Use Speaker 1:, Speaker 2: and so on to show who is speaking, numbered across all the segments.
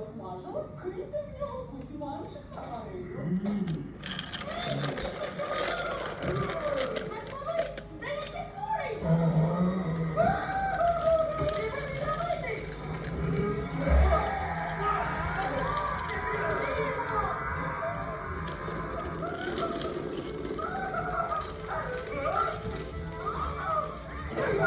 Speaker 1: заважила скрити в нього усімаючи Сахарою.
Speaker 2: Наш малий, здається, хворий! Треба щось робити! Це жахливо! Жесть,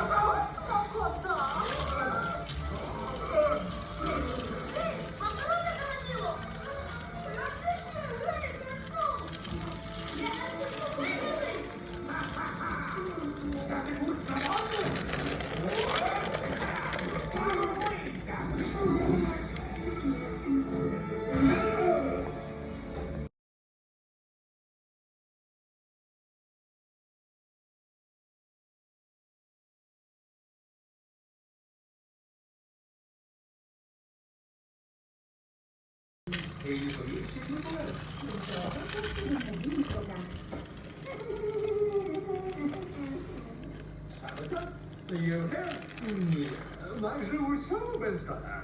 Speaker 3: Саме так. Євген? Ні. Майже в усьому бездоганно.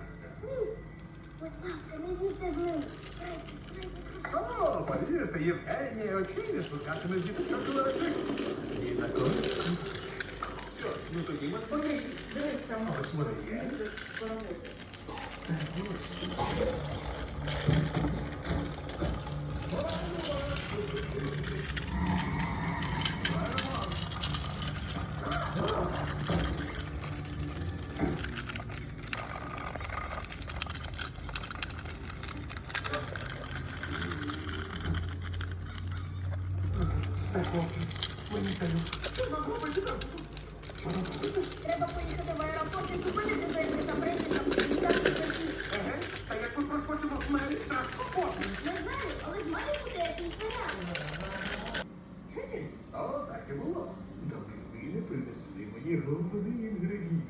Speaker 2: Будь ласка, не їдьте з ним. Френсіс, Френсіс, хоч.
Speaker 3: О, повірте, Євгенія очей не спускатиме з діточок до очей. І на коли? Що, ж, ну тоді ми спокійні.
Speaker 1: Дивись там.
Speaker 3: Ось вони є.
Speaker 1: Паровозик.
Speaker 3: Хлопці. Що? Робити?
Speaker 2: Треба поїхати в аеропорт і зупинити
Speaker 3: в мері.
Speaker 2: Не знаю, але ж має бути якийсь варіант.
Speaker 3: О, так і було. Доки ви не принесли мені головний інгредієнт.